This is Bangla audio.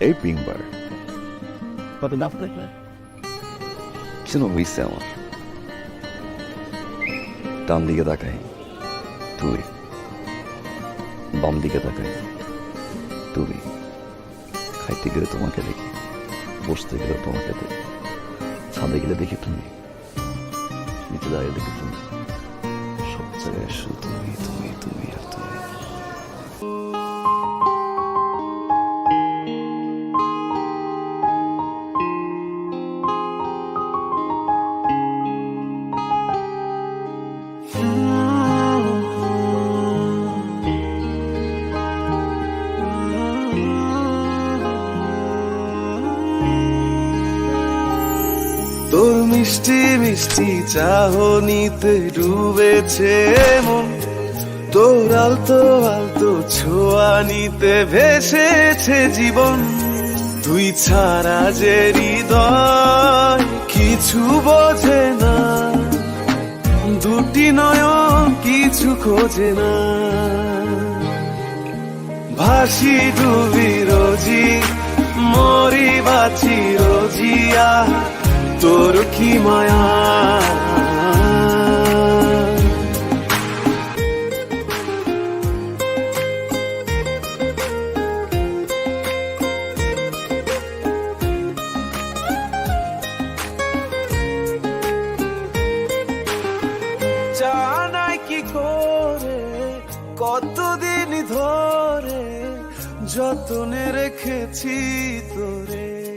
এই পিংবার কত দাম থাকবে কিছু আমার ডান দিকে তাকাই তুই বাম দিকে তাকাই তুমি। খাইতে গেলে তোমাকে দেখি বসতে গেলে তোমাকে দেখি ছাদে গেলে দেখি তুমি। নিচে দাঁড়িয়ে দেখি তুমি। সব জায়গায় শুধু তুমি তুমি তুমি। মিষ্টি মিষ্টি চাহনিতে ডুবেছে মন। তোর আলতো আলতো ছোঁয়া নিতে ভেসেছে জীবন। তুই ছাড়া যে হৃদয় কিছু বোঝে না। দুটি নয়ন কিছু খোঁজে না। ভাসি ডুবি রোজি মরি বাঁচি রোজিয়া কি মায়া? করে কতদিন ধরে যতনে রেখেছি তোরে?